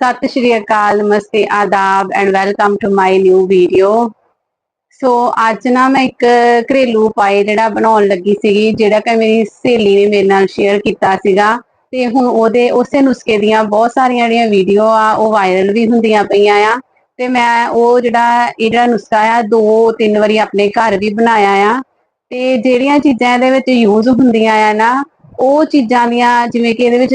ਸਤਿ ਸ਼੍ਰੀ ਅਕਾਲ ਨਮਸਤੇ ਆਦਾਬ and welcome to my new video so ਅੱਜ ਨਾ ਮੈਂ ਇੱਕ ਘਰੇਲੂ ਉਪਾਅ ਜਿਹੜਾ ਬਣਾਉਣ ਲੱਗੀ ਸੀਗੀ, ਜਿਹੜਾ ਕਿ ਮੇਰੀ ਸਹੇਲੀ ਨੇ ਮੇਰੇ ਨਾਲ ਸ਼ੇਅਰ ਕੀਤਾ ਸੀਗਾ ਤੇ ਹੁਣ ਉਹਦੇ ਉਸੇ ਨੁਸਖੇ ਦੀਆਂ ਬਹੁਤ ਸਾਰੀਆਂ ਜਿਹੜੀਆਂ ਵੀਡੀਓ ਆ, ਉਹ ਵਾਇਰਲ ਵੀ ਹੁੰਦੀਆਂ ਪਈਆਂ ਆ ਤੇ ਮੈਂ ਉਹ ਜਿਹੜਾ ਇਹ ਜਿਹੜਾ ਨੁਸਖਾ ਆ, ਦੋ ਤਿੰਨ ਵਾਰੀ ਆਪਣੇ ਘਰ ਵੀ ਬਣਾਇਆ ਆ ਤੇ ਜਿਹੜੀਆਂ ਚੀਜ਼ਾਂ ਇਹਦੇ ਵਿੱਚ ਯੂਜ਼ ਹੁੰਦੀਆਂ ਆ ਨਾ ਉਹ ਚੀਜ਼ਾਂ ਦੀਆਂ, ਜਿਵੇਂ ਕਿ ਇਹਦੇ ਵਿੱਚ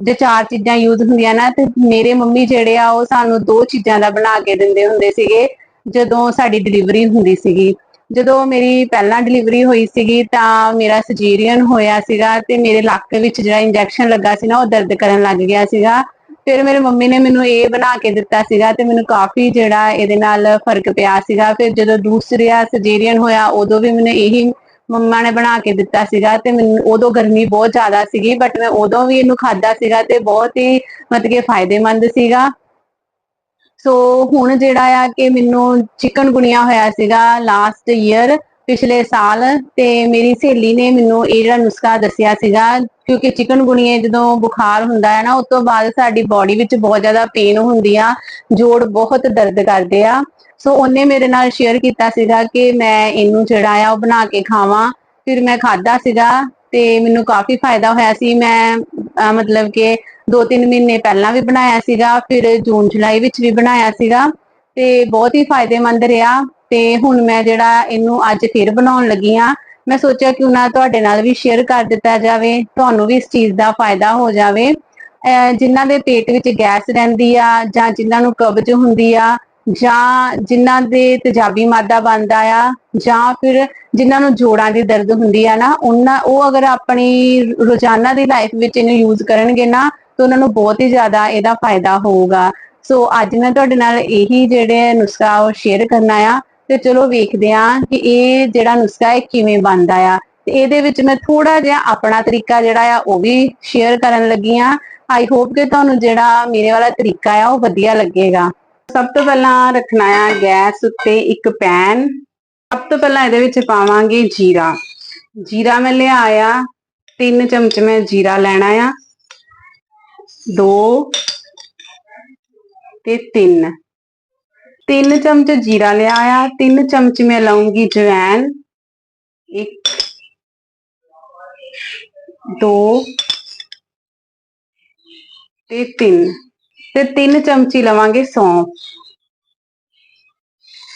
ਜੇ ਚਾਰ ਚੀਜ਼ਾਂ ਯੂਜ਼ ਹੁੰਦੀਆਂ ਨਾ, ਤੇ ਮੇਰੇ ਮੰਮੀ ਜਿਹੜੇ ਆ, ਉਹ ਸਾਨੂੰ ਦੋ ਚੀਜ਼ਾਂ ਦਾ ਬਣਾ ਕੇ ਦਿੰਦੇ ਹੁੰਦੇ ਸੀਗੇ, ਜਦੋਂ ਸਾਡੀ ਡਿਲੀਵਰੀ ਹੁੰਦੀ ਸੀਗੀ। ਜਦੋਂ ਮੇਰੀ ਪਹਿਲਾਂ ਡਿਲੀਵਰੀ ਹੋਈ ਸੀਗੀ, ਤਾਂ ਮੇਰਾ ਸਰਜਰੀਅਨ ਹੋਇਆ ਸੀਗਾ, ਤੇ ਮੇਰੇ ਲੱਕ ਵਿੱਚ ਜਿਹੜਾ ਇੰਜੈਕਸ਼ਨ ਲੱਗਾ ਸੀ ਨਾ, ਉਹ ਦਰਦ ਕਰਨ ਲੱਗ ਗਿਆ ਸੀਗਾ। ਫਿਰ ਮੇਰੇ ਮੰਮੀ ਨੇ ਮੈਨੂੰ ਇਹ ਬਣਾ ਕੇ ਦਿੱਤਾ ਸੀਗਾ, ਤੇ ਮੈਨੂੰ ਕਾਫੀ ਜਿਹੜਾ ਇਹਦੇ ਨਾਲ ਫ਼ਰਕ ਪਿਆ ਸੀਗਾ। ਫਿਰ ਜਦੋਂ ਦੂਸਰਾ ਸਰਜਰੀਅਨ ਹੋਇਆ, ਉਦੋਂ ਵੀ ਮੈਨੂੰ ਇਹੀ ਮੰਮਾ ਨੇ ਬਣਾ ਕੇ ਦਿੱਤਾ ਸੀਗਾ ਤੇ ਮੈਨੂੰ ਉਦੋਂ ਗਰਮੀ ਬਹੁਤ ਜ਼ਿਆਦਾ ਸੀਗੀ ਬਟ ਮੈਂ ਉਦੋਂ ਵੀ ਇਹਨੂੰ ਖਾਦਾ ਸੀਗਾ ਤੇ ਬਹੁਤ ਹੀ ਮਤਲਬ ਕਿ ਫਾਇਦੇਮੰਦ ਸੀਗਾ। ਸੋ ਹੁਣ ਜਿਹੜਾ ਆ ਕਿ ਮੈਨੂੰ ਚਿਕਨ ਗੁਣੀਆ ਹੋਇਆ ਸੀਗਾ ਲਾਸਟ ਈਅਰ ਪਿਛਲੇ ਸਾਲ ਤੇ ਮੇਰੀ ਸਹੇਲੀ ਨੇ ਮੈਨੂੰ ਇਹ ਜਿਹੜਾ ਨੁਸਖਾ ਦੱਸਿਆ ਸੀਗਾ ਕਿਉਂਕਿ ਚਿਕਨ ਗੁਣੀਏ ਜਦੋਂ ਬੁਖਾਰ ਹੁੰਦਾ ਹੈ ਨਾ, ਉਸ ਤੋਂ ਬਾਅਦ ਸਾਡੀ ਬਾਡੀ ਵਿੱਚ ਬਹੁਤ ਜ਼ਿਆਦਾ ਪੇਨ ਹੁੰਦੀ ਆ ਜੋੜ ਬਹੁਤ ਦਰਦ ਕਰਦੇ ਆ। ਸੋ ਉਹਨੇ ਮੇਰੇ ਨਾਲ ਸ਼ੇਅਰ ਕੀਤਾ ਸੀਗਾ ਕਿ ਮੈਂ ਇਹਨੂੰ ਜਿਹੜਾ ਆ ਉਹ ਬਣਾ ਕੇ ਖਾਵਾਂ। ਫਿਰ ਮੈਂ ਖਾਦਾ ਸੀਗਾ ਤੇ ਮੈਨੂੰ ਕਾਫੀ ਫਾਇਦਾ ਹੋਇਆ ਸੀ। ਮੈਂ ਮਤਲਬ ਕਿ 2-3 ਮਹੀਨੇ ਪਹਿਲਾਂ ਵੀ ਬਣਾਇਆ ਸੀਗਾ, ਫਿਰ ਜੂਨ, ਜੁਲਾਈ ਵਿੱਚ ਵੀ ਬਣਾਇਆ ਸੀਗਾ ਤੇ ਬਹੁਤ ਹੀ ਫਾਇਦੇਮੰਦ ਰਿਹਾ। ਤੇ ਹੁਣ ਮੈਂ ਜਿਹੜਾ ਇਹਨੂੰ ਅੱਜ ਫਿਰ ਬਣਾਉਣ ਲੱਗੀ ਆ ਮੈਂ ਸੋਚਿਆ ਕਿ ਉਹਨਾਂ ਤੁਹਾਡੇ ਨਾਲ ਵੀ ਸ਼ੇਅਰ ਕਰ ਦਿੱਤਾ ਜਾਵੇ, ਤੁਹਾਨੂੰ ਵੀ ਇਸ ਚੀਜ਼ ਦਾ ਫਾਇਦਾ ਹੋ ਜਾਵੇ। ਅਹ ਜਿਨ੍ਹਾਂ ਦੇ ਪੇਟ ਵਿੱਚ ਗੈਸ ਰਹਿੰਦੀ ਆ ਜਾਂ ਜਿਨ੍ਹਾਂ ਨੂੰ ਕਬਜ਼ ਹੁੰਦੀ ਆ ਜਾਂ ਜਿਨ੍ਹਾਂ ਦੇ ਤੇਜ਼ਾਬੀ ਮਾਦਾ ਬਣਦਾ ਆ ਜਾਂ ਫਿਰ ਜਿਨ੍ਹਾਂ ਨੂੰ ਜੋੜਾਂ ਦੀ ਦਰਦ ਹੁੰਦੀ ਆ ਨਾ, ਉਹਨਾਂ, ਉਹ ਅਗਰ ਆਪਣੀ ਰੋਜ਼ਾਨਾ ਦੀ ਲਾਈਫ ਵਿੱਚ ਇਹਨੂੰ ਯੂਜ਼ ਕਰਨਗੇ ਨਾ, ਤਾਂ ਉਹਨਾਂ ਨੂੰ ਬਹੁਤ ਹੀ ਜ਼ਿਆਦਾ ਇਹਦਾ ਫਾਇਦਾ ਹੋਊਗਾ। ਸੋ ਅੱਜ ਮੈਂ ਤੁਹਾਡੇ ਨਾਲ ਇਹੀ ਜਿਹੜੇ ਨੁਸਖਾ ਉਹ ਸ਼ੇਅਰ ਕਰਨਾ ਆ। ਤੇ ਚਲੋ ਵੇਖਦੇ ਆ ਕਿ ਇਹ ਜਿਹੜਾ ਨੁਸਖਾ ਹੈ ਕਿਵੇਂ ਬਣਦਾ ਆ। ਤੇ ਇਹਦੇ ਵਿੱਚ ਮੈਂ ਥੋੜਾ ਜਿਹਾ ਆਪਣਾ ਤਰੀਕਾ ਜਿਹੜਾ ਆ ਉਹ ਵੀ ਸ਼ੇਅਰ ਕਰਨ ਲੱਗੀ ਆ ਆਈ ਹੋਪ ਕਿ ਤੁਹਾਨੂੰ ਜਿਹੜਾ ਮੇਰੇ ਵਾਲਾ ਤਰੀਕਾ ਆ ਉਹ ਵਧੀਆ ਲੱਗੇਗਾ। ਸਭ ਤੋਂ ਪਹਿਲਾਂ ਰੱਖਣਾ ਆ ਗੈਸ ਉੱਤੇ ਇੱਕ ਪੈਨ। ਸਭ ਤੋਂ ਪਹਿਲਾਂ ਇਹਦੇ ਵਿੱਚ ਪਾਵਾਂਗੇ ਜੀਰਾ। ਜੀਰਾ ਮੈਂ ਲਿਆਇਆ ਤਿੰਨ ਚਮਚ ਮੈਂ ਜੀਰਾ ਲੈਣਾ ਆ। ਦੋ ਤੇ ਤਿੰਨ। ਤਿੰਨ ਚਮਚ ਜੀਰਾ ਲਿਆ ਆ, ਤਿੰਨ ਚਮਚ ਮੈਂ ਲਾਉਂਗੀ ਜਵੈਨ ਇੱਕ, ਦੋ ਤੇ ਤਿੰਨ। ਤੇ ਤਿੰਨ ਚਮਚੀ ਲਵਾਂਗੇ ਸੌਂਫ।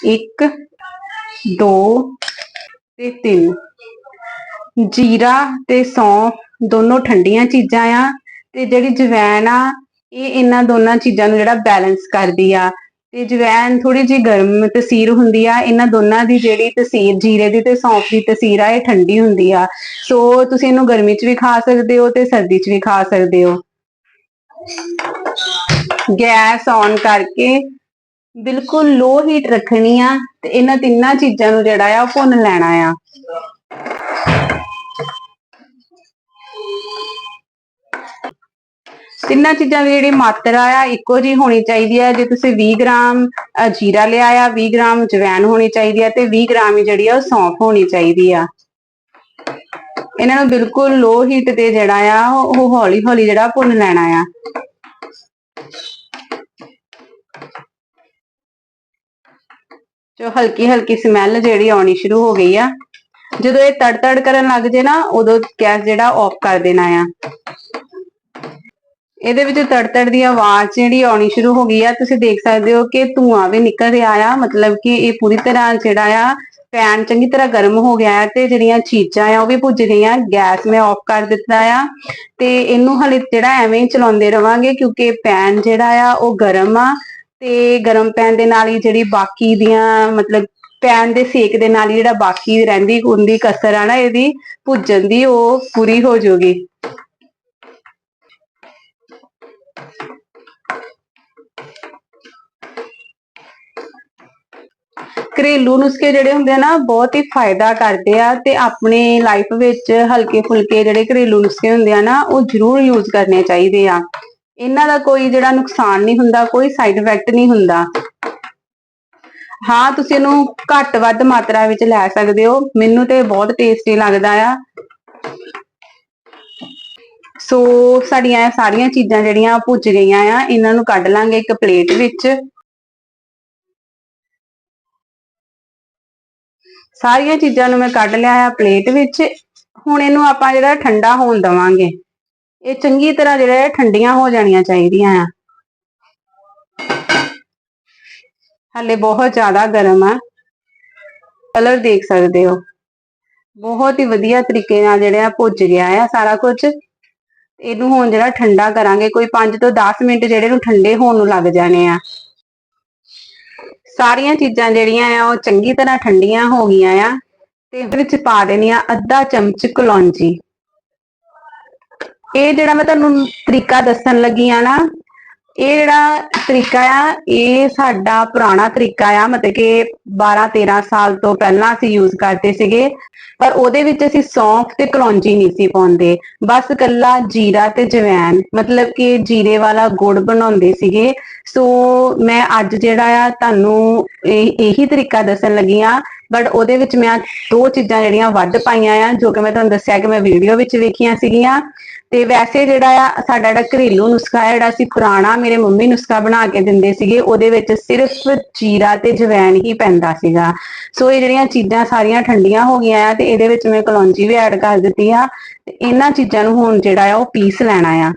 ਇੱਕ, ਦੋ ਤੇ ਤਿੰਨ। ਜੀਰਾ ਤੇ ਸੌਂਫ ਦੋਨੋਂ ਠੰਡੀਆਂ ਚੀਜ਼ਾਂ ਆ, ਤੇ ਜਿਹੜੀ ਜਵੈਨ ਆ, ਇਹ ਇਹਨਾਂ ਦੋਨਾਂ ਚੀਜ਼ਾਂ ਨੂੰ ਜਿਹੜਾ ਬੈਲੈਂਸ ਕਰਦੀ ਆ। ਤੇ ਜਵੈਨ ਥੋੜੀ ਜਿਹੀ ਗਰਮ ਤਸੀਰ ਹੁੰਦੀ ਆ, ਇਹਨਾਂ ਦੋਨਾਂ ਦੀ ਜਿਹੜੀ ਤਸੀਰ, ਜੀਰੇ ਦੀ ਤੇ ਸੌਂਫ ਦੀ ਤਸੀਰ ਆ, ਇਹ ਠੰਡੀ ਹੁੰਦੀ ਆ। ਸੋ ਤੁਸੀਂ ਇਹਨੂੰ ਗਰਮੀ 'ਚ ਵੀ ਖਾ ਸਕਦੇ ਹੋ ਤੇ ਸਰਦੀ 'ਚ ਵੀ ਖਾ ਸਕਦੇ ਹੋ। ਗੈਸ ਔਨ ਕਰਕੇ ਬਿਲਕੁਲ ਲੋ ਹੀਟ ਰੱਖਣੀ ਆ ਤੇ ਇਹਨਾਂ ਤਿੰਨਾਂ ਚੀਜ਼ਾਂ ਨੂੰ ਜਿਹੜਾ ਆ ਉਹ ਭੁੰਨ ਲੈਣਾ ਆ। ਤਿੰਨਾਂ ਚੀਜ਼ਾਂ ਦੀ ਜਿਹੜੀ ਮਾਤਰਾ ਆ ਇੱਕੋ ਜੀ ਹੋਣੀ ਚਾਹੀਦੀ ਆ। ਜੇ ਤੁਸੀਂ 20 ਗ੍ਰਾਮ ਜੀਰਾ ਲਿਆ ਆ 20 ਗ੍ਰਾਮ ਜਵੈਨ ਹੋਣੀ ਚਾਹੀਦੀ ਆ ਤੇ 20 ਗ੍ਰਾਮ ਹੀ ਜਿਹੜੀ ਆ ਉਹ ਸੌਂਫ ਹੋਣੀ ਚਾਹੀਦੀ ਆ। ਇਹਨਾਂ ਨੂੰ ਬਿਲਕੁਲ ਲੋ ਹੀਟ ਤੇ ਜਿਹੜਾ ਆ, ਉਹ ਹੌਲੀ ਹੌਲੀ ਜਿਹੜਾ ਭੁੰਨ ਲੈਣਾ ਆ। ਜੋ ਹਲਕੀ ਹਲਕੀ ਸਮੈਲ ਜਿਹੜੀ ਆਉਣੀ ਸ਼ੁਰੂ ਹੋ ਗਈ ਆ। ਜਦੋਂ ਇਹ ਤੜਤੜ ਕਰਨ ਲੱਗ ਜੇ ਨਾ, ਉਦੋਂ ਗੈਸ ਜਿਹੜਾ ਆਫ ਕਰ ਦੇਣਾ ਆ। ਇਹਦੇ ਵਿੱਚ ਤੜਤੜ ਦੀ ਆਵਾਜ਼ ਜਿਹੜੀ ਆਉਣੀ ਸ਼ੁਰੂ ਹੋ ਗਈ ਆ, ਤੁਸੀਂ ਦੇਖ ਸਕਦੇ ਹੋ ਕਿ ਧੂਆਂ ਵੀ ਨਿਕਲ ਰਿਹਾ ਆ, ਮਤਲਬ ਕਿ ਇਹ ਪੂਰੀ ਤਰ੍ਹਾਂ ਜਿਹੜਾ ਆ ਪੈਨ ਚੰਗੀ ਤਰ੍ਹਾਂ ਗਰਮ ਹੋ ਗਿਆ ਹੈ ਤੇ ਜਿਹੜੀਆਂ ਚੀਜ਼ਾਂ ਆ ਉਹ ਵੀ ਭੁੱਜ ਗਈਆਂ ਗੈਸ ਮੈਂ ਆਫ ਕਰ ਦਿੱਤਾ ਆ ਤੇ ਇਹਨੂੰ ਹਲੇ ਜਿਹੜਾ ਐਵੇਂ ਹੀ ਚਲਾਉਂਦੇ ਰਵਾਂਗੇ ਕਿਉਂਕਿ ਪੈਨ ਜਿਹੜਾ ਆ ਉਹ ਗਰਮ ਆ ਤੇ ਗਰਮ ਪੈਨ ਦੇ ਨਾਲ ਹੀ ਜਿਹੜੀ ਬਾਕੀ ਦੀਆਂ, ਮਤਲਬ ਪੈਨ ਦੇ ਸੇਕ ਦੇ ਨਾਲ ਹੀ ਜਿਹੜਾ ਬਾਕੀ ਰਹਿੰਦੀ, ਹੁੰਦੀ ਕਸਰ ਆ ਨਾ ਇਹਦੀ, ਭੁੱਜਣ ਦੀ ਉਹ ਪੂਰੀ ਹੋ ਜਾਊਗੀ। ਘਰੇਲੂ ਨੁਸਖੇ ਜਿਹੜੇ ਹੁੰਦੇ ਆ ਨਾ, ਬਹੁਤ ਹੀ ਫਾਇਦਾ ਕਰਦੇ ਆ ਤੇ ਆਪਣੀ ਲਾਈਫ ਵਿੱਚ ਹਲਕੇ ਫੁਲਕੇ ਜਿਹੜੇ ਘਰੇਲੂ ਨੁਸਖੇ ਹੁੰਦੇ ਆ ਨਾ, ਉਹ ਜ਼ਰੂਰ ਯੂਜ਼ ਕਰਨੇ ਚਾਹੀਦੇ ਆ। ਇਹਨਾਂ ਦਾ ਕੋਈ ਜਿਹੜਾ ਨੁਕਸਾਨ ਨਹੀਂ ਹੁੰਦਾ, ਕੋਈ ਸਾਈਡ ਇਫੈਕਟ ਨਹੀਂ ਹੁੰਦਾ। ਹਾਂ, ਤੁਸੀਂ ਇਹਨੂੰ ਘੱਟ ਵੱਧ ਮਾਤਰਾ ਵਿੱਚ ਲੈ ਸਕਦੇ ਹੋ। ਮੈਨੂੰ ਤੇ ਬਹੁਤ ਟੇਸਟੀ ਲੱਗਦਾ ਆ। ਸੋ ਸਾਡੀਆਂ ਇਹ ਸਾਰੀਆਂ ਚੀਜ਼ਾਂ ਜਿਹੜੀਆਂ ਭੁੱਜ ਗਈਆਂ ਆ, ਇਹਨਾਂ ਨੂੰ ਕੱਢ ਲਾਂਗੇ ਇੱਕ ਪਲੇਟ ਵਿੱਚ। ਸਾਰੀਆਂ ਚੀਜ਼ਾਂ ਨੂੰ ਮੈਂ ਕੱਢ ਲਿਆ ਆ ਪਲੇਟ ਵਿੱਚ। ਹੁਣ ਇਹਨੂੰ ਆਪਾਂ ਜਿਹੜਾ ਠੰਡਾ ਹੋਣ ਦਵਾਂਗੇ। ਇਹ ਚੰਗੀ ਤਰ੍ਹਾਂ ਜਿਹੜਾ ਠੰਡੀਆਂ ਹੋ ਜਾਣੀਆਂ ਚਾਹੀਦੀਆਂ ਆ। ਹਲੇ ਬਹੁਤ ਜ਼ਿਆਦਾ ਗਰਮ ਆ। ਕਲਰ ਦੇਖ ਸਕਦੇ ਹੋ। ਬਹੁਤ ਹੀ ਵਧੀਆ ਤਰੀਕੇ ਨਾਲ ਜਿਹੜਾ ਭੁੱਜ ਗਿਆ ਆ ਸਾਰਾ ਕੁਝ। ਇਹਨੂੰ ਹੁਣ ਜਿਹੜਾ ਠੰਡਾ ਕਰਾਂਗੇ, ਕੋਈ 5 ਤੋਂ 10 ਮਿੰਟ ਜਿਹੜੇ ਨੂੰ ਠੰਡੇ ਹੋਣ ਨੂੰ ਲੱਗ ਜਾਣੇ ਆ। ਸਾਰੀਆਂ ਚੀਜ਼ਾਂ ਜਿਹੜੀਆਂ ਆ, ਉਹ ਚੰਗੀ ਤਰ੍ਹਾਂ ਠੰਡੀਆਂ ਹੋ ਗਈਆਂ ਆ ਤੇ ਇਹਦੇ ਵਿੱਚ ਪਾ ਦੇਣੀ ਆ ਅੱਧਾ ਚਮਚ ਕਲੌਂਜੀ। ਇਹ ਜਿਹੜਾ ਮੈਂ ਤੁਹਾਨੂੰ ਤਰੀਕਾ ਦੱਸਣ ਲੱਗੀ ਆ ਨਾ ਇਹ ਜਿਹੜਾ ਤਰੀਕਾ ਆ, ਇਹ ਸਾਡਾ ਪੁਰਾਣਾ ਤਰੀਕਾ ਆ, ਮਤਲਬ ਕਿ 12 13 ਸਾਲ ਤੋਂ ਪਹਿਲਾਂ ਅਸੀਂ ਯੂਜ਼ ਕਰਦੇ ਸੀਗੇ, ਪਰ ਉਹਦੇ ਵਿੱਚ ਅਸੀਂ ਸੌਂਫ ਤੇ ਕਲੌਂਜੀ ਨਹੀਂ ਸੀ ਪਾਉਂਦੇ। ਬਸ ਕੱਲਾ ਜੀਰਾ ਤੇ ਜਵੈਨ ਮਤਲਬ ਕਿ ਜੀਰੇ ਵਾਲਾ ਗੁੜ ਬਣਾਉਂਦੇ ਸੀਗੇ। ਸੋ ਮੈਂ ਅੱਜ ਜਿਹੜਾ ਆ, ਤੁਹਾਨੂੰ ਇਹ- ਇਹੀ ਤਰੀਕਾ ਦੱਸਣ ਲੱਗੀ ਆ ਬਟ ਉਹਦੇ ਵਿੱਚ ਮੈਂ ਦੋ ਚੀਜ਼ਾਂ ਜਿਹੜੀਆਂ ਵੱਧ ਪਾਈਆਂ ਆ, ਜੋ ਕਿ ਮੈਂ ਤੁਹਾਨੂੰ ਦੱਸਿਆ ਕਿ ਮੈਂ ਵੀਡੀਓ ਵਿੱਚ ਵੇਖੀਆਂ ਸੀਗੀਆਂ। ਤੇ ਵੈਸੇ ਜਿਹੜਾ ਆ, ਸਾਡਾ ਜਿਹੜਾ ਘਰੇਲੂ ਨੁਸਖਾ ਹੈ, ਜਿਹੜਾ ਸੀ ਪੁਰਾਣਾ ਮੇਰੇ ਮੰਮੀ ਨੁਸਖਾ ਬਣਾ ਕੇ ਦਿੰਦੇ ਸੀਗੇ, ਉਹਦੇ ਵਿੱਚ ਸਿਰਫ ਜੀਰਾ ਤੇ ਜਵੈਣ ਹੀ ਪੈਂਦਾ ਸੀਗਾ। ਸੋ ਇਹ ਜਿਹੜੀਆਂ ਚੀਜ਼ਾਂ ਸਾਰੀਆਂ ਠੰਡੀਆਂ ਹੋ ਗਈਆਂ ਆ, ਤੇ ਇਹਦੇ ਵਿੱਚ ਮੈਂ ਕਲੌਂਜੀ ਵੀ ਐਡ ਕਰ ਦਿੱਤੀ ਆ, ਤੇ ਇਹਨਾਂ ਚੀਜ਼ਾਂ ਨੂੰ ਹੁਣ ਜਿਹੜਾ ਆ, ਉਹ ਪੀਸ ਲੈਣਾ ਆ।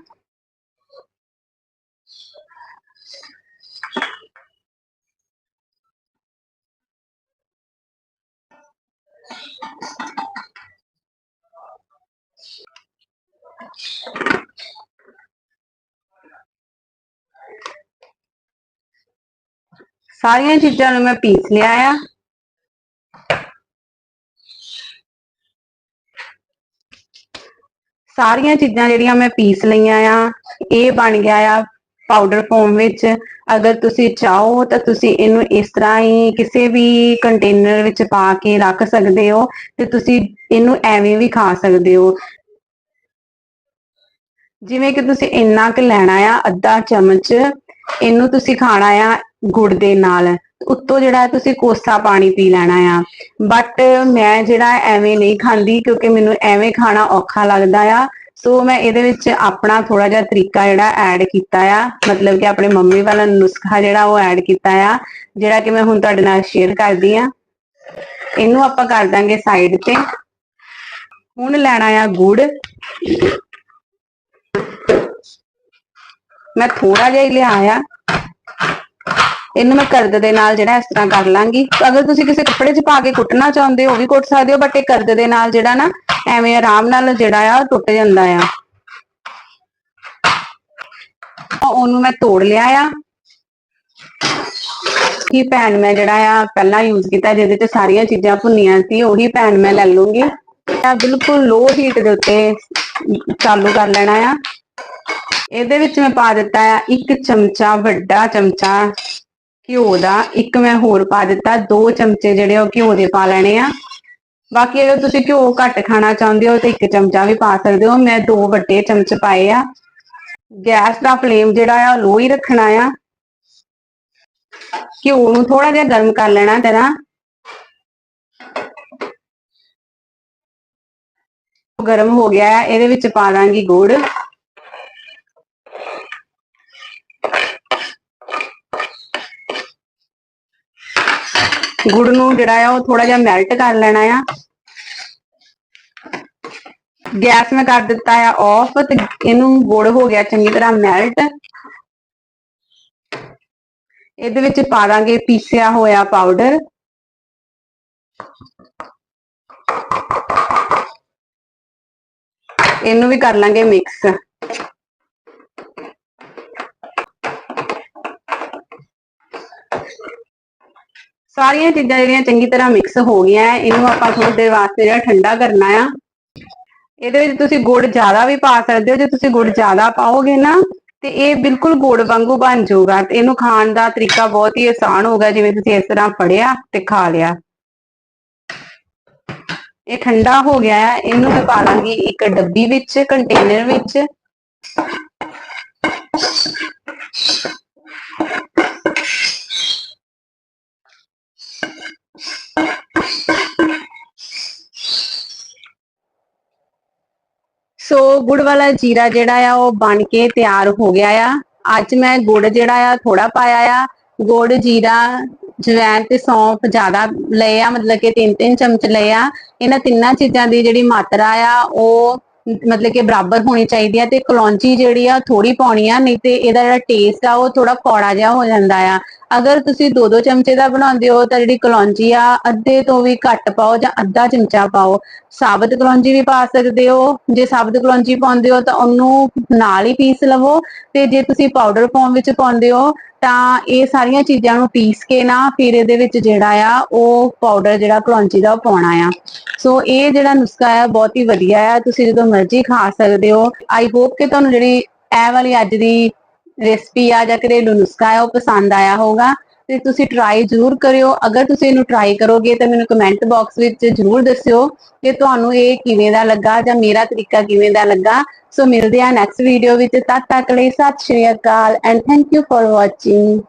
ਸਾਰੀਆਂ ਚੀਜ਼ਾਂ ਨੂੰ ਮੈਂ ਪੀਸ ਲਿਆ ਆ। ਸਾਰੀਆਂ ਚੀਜ਼ਾਂ ਜਿਹੜੀਆਂ ਮੈਂ ਪੀਸ ਲਈਆਂ ਆ, ਇਹ ਬਣ ਗਿਆ ਆ ਪਾਊਡਰ ਫਾਰਮ ਵਿੱਚ। ਅਗਰ ਤੁਸੀਂ ਚਾਹੋ ਤਾਂ ਤੁਸੀਂ ਇਹਨੂੰ ਇਸ ਤਰ੍ਹਾਂ ਹੀ ਕਿਸੇ ਵੀ ਕੰਟੇਨਰ ਵਿੱਚ ਪਾ ਕੇ ਰੱਖ ਸਕਦੇ ਹੋ ਤੇ ਤੁਸੀਂ ਇਹਨੂੰ ਐਵੇਂ ਵੀ ਖਾ ਸਕਦੇ ਹੋ। ਜਿਵੇਂ ਕਿ ਤੁਸੀਂ ਇੰਨਾ ਕੁ ਲੈਣਾ ਆ, ਅੱਧਾ ਚਮਚ ਇਹਨੂੰ ਤੁਸੀਂ ਖਾਣਾ ਆ ਗੁੜ ਦੇ ਨਾਲ। ਉੱਤੋਂ ਜਿਹੜਾ ਤੁਸੀਂ ਕੋਸਾ ਪਾਣੀ ਪੀ ਲੈਣਾ ਆ। ਬਟ ਮੈਂ ਜਿਹੜਾ ਐਵੇਂ ਨਹੀਂ ਖਾਂਦੀ ਕਿਉਂਕਿ ਮੈਨੂੰ ਐਵੇਂ ਖਾਣਾ ਔਖਾ ਲੱਗਦਾ ਆ। ਸੋ ਮੈਂ ਇਹਦੇ ਵਿੱਚ ਆਪਣਾ ਥੋੜਾ ਜਿਹਾ ਤਰੀਕਾ ਜਿਹੜਾ ਐਡ ਕੀਤਾ ਆ। ਮਤਲਬ ਕਿ ਆਪਣੇ ਮੰਮੀ ਵਾਲਾ ਨੁਸਖਾ ਜਿਹੜਾ ਉਹ ਐਡ ਕੀਤਾ ਆ, ਜਿਹੜਾ ਕਿ ਮੈਂ ਹੁਣ ਤੁਹਾਡੇ ਨਾਲ ਸ਼ੇਅਰ ਕਰਦੀ ਆ। ਇਹਨੂੰ ਆਪਾਂ ਕਰ ਦਾਂਗੇ ਸਾਈਡ ਤੇ। ਹੁਣ ਲੈਣਾ ਆ ਗੁੜ। ਮੈਂ ਥੋੜਾ ਜਿਹਾ ਹੀ ਲਿਆ ਆ ਇਹਨੂੰ ਮੈਂ ਕਰਦ ਦੇ ਨਾਲ ਜਿਹੜਾ ਇਸ ਤਰ੍ਹਾਂ ਕਰ ਲਾਂਗੀ। ਅਗਰ ਤੁਸੀਂ ਕਿਸੇ ਕੱਪੜੇ 'ਚ ਪਾ ਕੇ ਕੁੱਟਣਾ ਚਾਹੁੰਦੇ ਹੋ, ਉਹ ਵੀ ਕੁੱਟ ਸਕਦੇ ਹੋ ਬਟ ਇਹ ਕਰਦ ਦੇ ਨਾਲ ਜਿਹੜਾ ਨਾ, ਐਵੇਂ ਆਰਾਮ ਨਾਲ ਜਿਹੜਾ ਆ ਟੁੱਟ ਜਾਂਦਾ ਆ। ਉਹਨੂੰ ਮੈਂ ਤੋੜ ਲਿਆ ਆ। ਇਹ ਪੈਨ ਮੈਂ ਜਿਹੜਾ ਆ, ਪਹਿਲਾਂ ਯੂਜ਼ ਕੀਤਾ, ਜਿਹਦੇ 'ਚ ਸਾਰੀਆਂ ਚੀਜ਼ਾਂ ਭੁੰਨੀਆਂ ਸੀ, ਉਹੀ ਪੈਨ ਮੈਂ ਲੈ ਲੂੰਗੀ। ਆ ਬਿਲਕੁਲ ਲੋ ਹੀਟ ਦੇ ਉੱਤੇ ਚਾਲੂ ਕਰ ਲੈਣਾ ਆ। ਇਹਦੇ ਵਿੱਚ ਮੈਂ ਪਾ ਦਿੱਤਾ ਆ ਇੱਕ ਚਮਚਾ ਵੱਡਾ ਚਮਚਾ ਘਿਓ ਦਾ, ਇੱਕ ਮੈਂ ਹੋਰ ਪਾ ਦਿੱਤਾ, ਦੋ ਚਮਚੇ ਜਿਹੜੇ ਉਹ ਘਿਓ ਦੇ ਪਾ ਲੈਣੇ ਆ। ਬਾਕੀ ਅਗਰ ਤੁਸੀਂ ਘਿਓ ਘੱਟ ਖਾਣਾ ਚਾਹੁੰਦੇ ਹੋ ਤਾਂ ਇੱਕ ਚਮਚਾ ਵੀ ਪਾ ਸਕਦੇ ਹੋ। ਮੈਂ ਦੋ ਵੱਡੇ ਚਮਚ ਪਾਏ ਆ। ਗੈਸ ਦਾ ਫਲੇਮ ਜਿਹੜਾ ਆ ਲੋ ਹੀ ਰੱਖਣਾ ਆ। ਘਿਓ ਨੂੰ ਥੋੜਾ ਜਿਹਾ ਗਰਮ ਕਰ ਲੈਣਾ ਤੇਰਾ ਗਰਮ ਹੋ ਗਿਆ ਹੈ ਇਹਦੇ ਵਿੱਚ ਪਾ ਦਾਂਗੀ ਗੁੜ। ਗੁੜ ਨੂੰ ਜਿਹੜਾ ਆ ਉਹ ਥੋੜਾ ਜਿਹਾ ਮੈਲਟ ਕਰ ਲੈਣਾ ਆ। ਗੈਸ ਮੈਂ ਕਰ ਦਿੱਤਾ ਆ ਆਫ ਤੇ ਇਹਨੂੰ ਗੁੜ ਹੋ ਗਿਆ ਚੰਗੀ ਤਰ੍ਹਾਂ ਮੈਲਟ ਇਹਦੇ ਵਿੱਚ ਪਾ ਦਾਂਗੇ ਪੀਸਿਆ ਹੋਇਆ ਪਾਊਡਰ ਇਹਨੂੰ ਵੀ ਕਰ ਲਾਂਗੇ ਮਿਕਸ ਸਾਰੀਆਂ ਚੀਜ਼ਾਂ ਜਿਹੜੀਆਂ ਚੰਗੀ ਤਰ੍ਹਾਂ ਮਿਕਸ ਹੋ ਗਈਆਂ ਇਹਨੂੰ ਆਪਾਂ ਥੋੜੀ ਦੇਰ ਵਾਸਤੇ ਜਿਹੜਾ ਠੰਡਾ ਕਰਨਾ ਆ। ਇਹਦੇ ਵਿੱਚ ਤੁਸੀਂ ਗੁੜ ਜ਼ਿਆਦਾ ਵੀ ਪਾ ਸਕਦੇ ਹੋ, ਜੇ ਤੁਸੀਂ ਗੁੜ ਜ਼ਿਆਦਾ ਪਾਓਗੇ ਨਾ, ਤੇ ਇਹ ਬਿਲਕੁਲ ਗੁੜ ਵਾਂਗੂ ਬਣ ਜਾਊਗਾ ਤੇ ਇਹਨੂੰ ਖਾਣ ਦਾ ਤਰੀਕਾ ਬਹੁਤ ਹੀ ਆਸਾਨ ਹੋਗਾ ਜਿਵੇਂ ਤੁਸੀਂ ਇਸ ਤਰ੍ਹਾਂ ਫੜਿਆ ਤੇ ਖਾ ਲਿਆ। ਇਹ ਠੰਡਾ ਹੋ ਗਿਆ ਹੈ ਇਹਨੂੰ ਮੈਂ ਪਾ ਲਾਂਗੀ ਇੱਕ ਡੱਬੀ ਵਿੱਚ ਕੰਟੇਨਰ ਵਿੱਚ। ਗੁੜ ਵਾਲਾ ਜੀਰਾ ਜਿਹੜਾ ਆ, ਉਹ ਬਣ ਕੇ ਤਿਆਰ ਹੋ ਗਿਆ ਆ। ਅੱਜ ਮੈਂ ਗੁੜ ਜਿਹੜਾ ਆ ਥੋੜਾ ਪਾਇਆ ਆ। ਗੁੜ, ਜੀਰਾ, ਜਵੈਣ ਤੇ ਸੌਂਫ ਜ਼ਿਆਦਾ ਲਏ ਆ, ਮਤਲਬ ਕਿ ਤਿੰਨ ਤਿੰਨ ਚਮਚ ਲਏ ਆ। ਇਹਨਾਂ ਤਿੰਨਾਂ ਚੀਜ਼ਾਂ ਦੀ ਜਿਹੜੀ ਮਾਤਰਾ ਆ, ਉਹ ਮਤਲਬ ਕਿ ਬਰਾਬਰ ਹੋਣੀ ਚਾਹੀਦੀ ਆ ਤੇ ਕਲੌਂਜੀ ਜਿਹੜੀ ਆ ਥੋੜੀ ਪਾਉਣੀ ਆ, ਨਹੀਂ ਤੇ ਇਹਦਾ ਜਿਹੜਾ ਟੇਸਟ ਆ, ਉਹ ਥੋੜਾ ਕੌੜਾ ਜਿਹਾ ਹੋ ਜਾਂਦਾ ਆ। ਅਗਰ ਤੁਸੀਂ ਦੋ ਦੋ ਚਮਚੇ ਦਾ ਬਣਾਉਂਦੇ ਹੋ ਤਾਂ ਜਿਹੜੀ ਕਲੌਂਜੀ ਆ, ਅੱਧੇ ਤੋਂ ਵੀ ਘੱਟ ਪਾਓ ਜਾਂ ਅੱਧਾ ਚਮਚਾ ਪਾਓ। ਸਾਬਤ ਕਲੌਂਜੀ ਵੀ ਪਾ ਸਕਦੇ ਹੋ। ਜੇ ਸਾਬਤ ਕਲੌਂਜੀ ਪਾਉਂਦੇ ਹੋ ਤਾਂ ਉਹਨੂੰ ਨਾਲ ਹੀ ਪੀਸ ਲਵੋ ਤੇ ਜੇ ਤੁਸੀਂ ਪਾਊਡਰ ਫਾਰਮ ਵਿੱਚ ਪਾਉਂਦੇ ਹੋ ਤਾਂ ਇਹ ਸਾਰੀਆਂ ਚੀਜ਼ਾਂ ਨੂੰ ਪੀਸ ਕੇ ਨਾ ਫਿਰ ਇਹਦੇ ਵਿੱਚ ਜਿਹੜਾ ਆ, ਉਹ ਪਾਊਡਰ ਜਿਹੜਾ ਕਲੌਂਜੀ ਦਾ ਉਹ ਪਾਉਣਾ ਆ। ਸੋ ਇਹ ਜਿਹੜਾ ਨੁਸਖਾ ਹੈ ਬਹੁਤ ਹੀ ਵਧੀਆ ਹੈ ਤੁਸੀਂ ਜਦੋਂ ਮਰਜ਼ੀ ਖਾ ਸਕਦੇ ਹੋ। ਆਈ ਹੋਪ ਕਿ ਤੁਹਾਨੂੰ ਜਿਹੜੀ ਇਹ ਵਾਲੀ ਅੱਜ ਦੀ ਰੈਸਪੀ ਆ ਜਾਂ ਘਰੇਲੂ ਨੁਸਖਾ ਹੈ ਉਹ ਪਸੰਦ ਆਇਆ ਹੋਊਗਾ, ਤੇ ਤੁਸੀਂ ਟਰਾਈ ਜ਼ਰੂਰ ਕਰਿਓ। ਅਗਰ ਤੁਸੀਂ ਇਹਨੂੰ ਟਰਾਈ ਕਰੋਗੇ, ਤਾਂ ਮੈਨੂੰ ਕਮੈਂਟ ਬਾਕਸ ਵਿੱਚ ਜ਼ਰੂਰ ਦੱਸਿਓ ਕਿ ਤੁਹਾਨੂੰ ਇਹ ਕਿਵੇਂ ਦਾ ਲੱਗਾ ਜਾਂ ਮੇਰਾ ਤਰੀਕਾ ਕਿਵੇਂ ਦਾ ਲੱਗਾ। ਸੋ ਮਿਲਦੇ ਆ ਨੈਕਸਟ ਵੀਡੀਓ ਵਿੱਚ। ਤਦ ਤੱਕ ਲਈ ਸਤਿ ਸ਼੍ਰੀ ਅਕਾਲ and thank you for watching